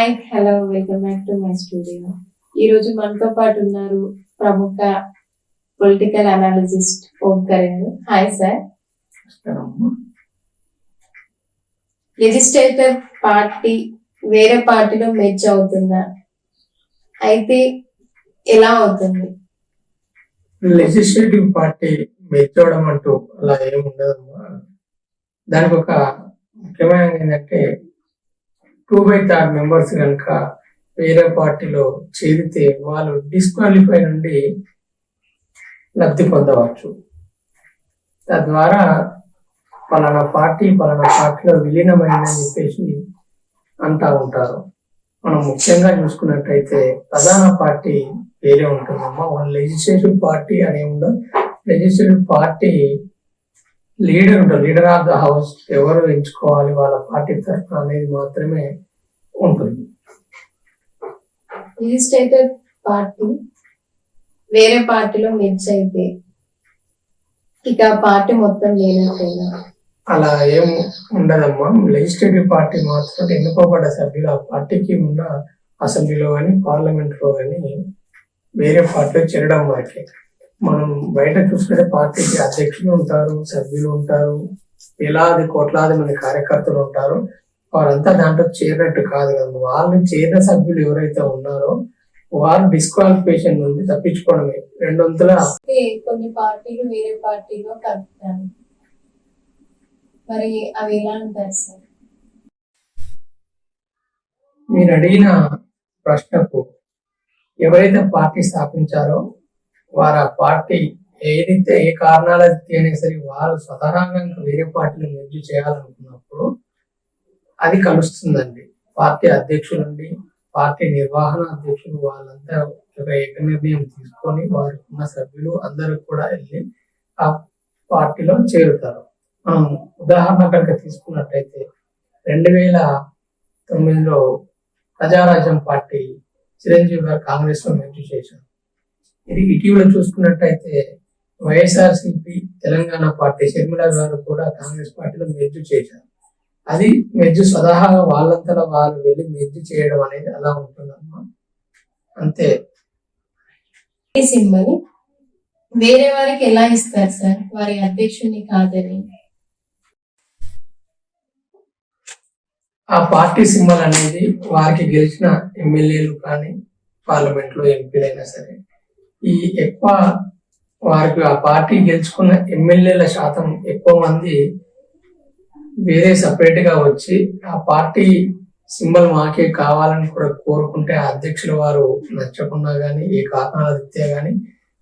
Hi hello welcome back to my studio ఈ రోజు మనతో పాటు ఉన్నారు ప్రముఖ political analyst Omkaran hi sir legislator party వేరే పార్టీలో మెచ్ అవుతుందా? అయితే ఎలా అవుతుంది? లెజిస్లేటివ్ పార్టీ మెచ్చవడం అంటూ అలా ఏమి ఉండదమ్మా. దానికి ఒక ముఖ్యమైన ఏంటంటే టూ బై థర్డ్ మెంబర్స్ కనుక వేరే పార్టీలో చేరితే వాళ్ళు డిస్క్వాలిఫై నుండి లబ్ధి పొందవచ్చు. తద్వారా పలానా పార్టీ పలానా పార్టీలో విలీనమైందని చెప్పేసి అంటా ఉంటారు. మనం ముఖ్యంగా చూసుకున్నట్టయితే ప్రధాన పార్టీ వేరే ఉంటుందమ్మా. వాళ్ళు లెజిస్లేటివ్ పార్టీ అనే ఉండదు. లెజిస్లేటివ్ పార్టీ లీడర్ ఉంటుంది లీడర్ ఆఫ్ ద హౌస్ ఎవరు ఎంచుకోవాలి వాళ్ళ పార్టీ తరఫున అనేది మాత్రమే ఉంటుంది. లెజిస్లేటర్ పార్టీ వేరే పార్టీలో మెచ్ అయితే ఇక పార్టీ మొత్తం లేనట్టేనా అలా ఏం ఉండదమ్మా. లెజిస్లేటివ్ పార్టీ మాత్రం ఎన్నుకోబడ్డ సభ్యులు ఆ పార్టీకి ఉన్న అసెంబ్లీలో కానీ పార్లమెంట్లో కానీ వేరే పార్టీలో చేరడం వరకే. మనం బయట చూసుకుంటే పార్టీకి అధ్యక్షులు ఉంటారు సభ్యులు ఉంటారు వేలాది కోట్లాది మంది కార్యకర్తలు ఉంటారు. వారంతా దాంట్లో చేరినట్టు కాదు కదా. వాళ్ళు చేరిన సభ్యులు ఎవరైతే ఉన్నారో వారు డిస్క్వాలిఫికేషన్ నుండి తప్పించుకోవడమే. రెండు వంతుల అయితే కొన్ని పార్టీలు వేరే పార్టీలో కలుపుతారు. మరి అవి ఎలా ఉంటారు సార్? మీరు అడిగిన ప్రశ్నకు ఎవరైతే పార్టీ స్థాపించారో వారు ఆ పార్టీ ఏదైతే ఏ కారణాలు అయినా సరే వారు స్వతహాగా వేరే పార్టీని మెర్జీ చేయాలనుకున్నప్పుడు అది కలుస్తుందండి. పార్టీ అధ్యక్షులు పార్టీ నిర్వహణ అధ్యక్షులు వాళ్ళంతా ఒక ఏక నిర్ణయం తీసుకొని వారికి ఉన్న సభ్యులు అందరూ కూడా వెళ్ళి ఆ పార్టీలో చేరుతారు. మనం ఉదాహరణ కనుక తీసుకున్నట్టయితే రెండు వేల తొమ్మిదిలో ప్రజారాజ్యం పార్టీ చిరంజీవి గారు కాంగ్రెస్లో మెర్జీ చేశారు. ఇది ఇటీవల చూసుకున్నట్టయితే వైఎస్ఆర్సిపి తెలంగాణ పార్టీ షర్మిల గారు కూడా కాంగ్రెస్ పార్టీలో మెర్జీ చేశారు. అది మెర్జీ స్వతహాగా వాళ్ళంతలో వాళ్ళు వెళ్ళి మెర్జీ చేయడం అనేది అలా ఉంటుందమ్మా. అంతే. ఈ సింబల్ వేరే వారికి ఎలా ఇస్తారు సార్? వారి అధ్యక్షుడిని కాదని. ఆ పార్టీ సింబల్ అనేది వారికి గెలిచిన ఎమ్మెల్యేలు కానీ పార్లమెంట్లో ఎంపీలైనా సరే ఈ ఎక్కువ వారికి ఆ పార్టీ గెలుచుకున్న ఎమ్మెల్యేల శాతం ఎక్కువ మంది వేరే సపరేట్గా వచ్చి ఆ పార్టీ సింబల్ మాకే కావాలని కూడా కోరుకుంటే ఆ అధ్యక్షుల వారు నచ్చకుండా కానీ ఏ కారణాల రీత్యా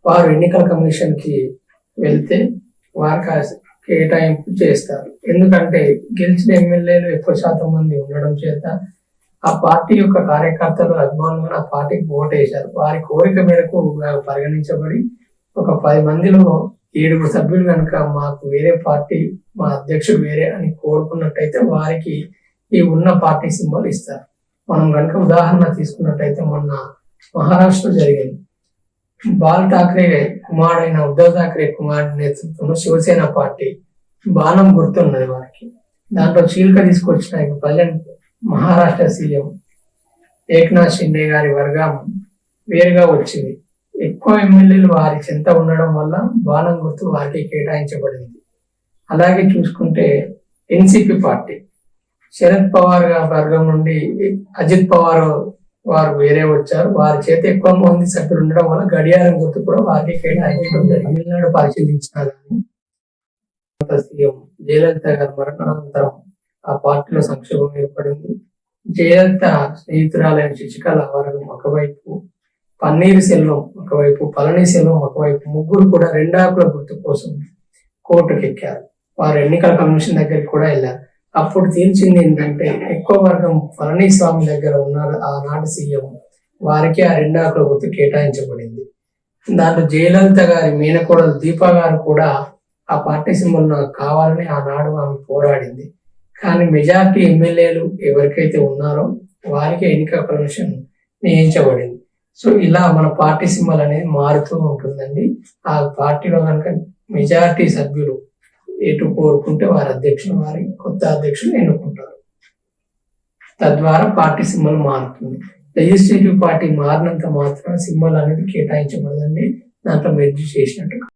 వారు ఎన్నికల కమిషన్కి వెళ్తే వారికి కేటాయింపు చేస్తారు. ఎందుకంటే గెలిచిన ఎమ్మెల్యేలు ఎక్కువ శాతం మంది ఉండడం చేత ఆ పార్టీ యొక్క కార్యకర్తలు అభిమానులు ఆ పార్టీకి ఓటు వేశారు. వారి కోరిక మేరకు పరిగణించబడి ఒక పది మందిలో ఏడుగురు సభ్యులు కనుక మాకు వేరే పార్టీ మా అధ్యక్షుడు వేరే అని కోరుకున్నట్టయితే వారికి ఈ ఉన్న పార్టీ సింబల్ ఇస్తారు. మనం కనుక ఉదాహరణ తీసుకున్నట్టయితే మొన్న మహారాష్ట్ర జరిగింది. బాల్ ఠాక్రే కుమారుడైన ఉద్ధవ్ ఠాక్రే కుమారుడి నేతృత్వంలో శివసేన పార్టీ బాణం గుర్తున్నది వారికి. దాంట్లో చీలిక తీసుకొచ్చిన పల్లెని మహారాష్ట్ర సీఎం ఏక్నాథ్ షిండే గారి వర్గం వేరుగా వచ్చింది. ఎక్కువ ఎమ్మెల్యేలు వారి చెంత ఉండడం వల్ల బాణం గుర్తు వారికి కేటాయించబడింది. అలాగే చూసుకుంటే ఎన్సిపి పార్టీ. శరద్ పవార్ గారి వర్గం నుండి అజిత్ పవార్ వారు వేరే వచ్చారు. వారి చేత ఎక్కువ మంది సభ్యులు ఉండడం వల్ల గడియారం గుర్తు కూడా వారికి కేటాయించడం తమిళనాడు పరిశీలించిన కానీ సీఎం జయలలిత గారి మరణానంతరం ఆ పార్టీలో సంక్షోభం ఏర్పడింది. జయలలిత స్నేహితురాలైన శశికళ వర్గం ఒకవైపు పన్నీరు సెల్వం ఒకవైపు పళని సెల్వం ఒకవైపు ముగ్గురు కూడా రెండాకుల గుర్తు కోసం కోర్టుకు ఎక్కారు. వారు ఎన్నికల కమిషన్ దగ్గరికి కూడా వెళ్ళారు. అప్పుడు తేల్చింది ఏంటంటే ఎక్కువ వర్గం పళనిస్వామి దగ్గర ఉన్నారు ఆనాటి సీఎం. వారికి ఆ రెండాకుల గుర్తు కేటాయించబడింది. దాంట్లో జయలలిత గారి మేనకోడలు దీపా గారు కూడా ఆ పార్టీ సింబల్ నాకు కావాలని ఆనాడు ఆమె పోరాడింది. కానీ మెజార్టీ ఎమ్మెల్యేలు ఎవరికైతే ఉన్నారో వారికి ఎన్నిక కమిషన్ నియమించబడింది సో ఇలా మన పార్టీ సింబల్ అనేది మారుతూ ఉంటుందండి. ఆ పార్టీలో కనుక మెజారిటీ సభ్యులు ఎటు కోరుకుంటే వారి అధ్యక్షులు వారి కొత్త అధ్యక్షులు ఎన్నుకుంటారు. తద్వారా పార్టీ సింబల్ మారుతుంది. లెజిస్లేటివ్ పార్టీ మారినంత మాత్రం సింబల్ అనేది కేటాయించబడదండి. దాంట్లో మెర్జీ చేసినట్టు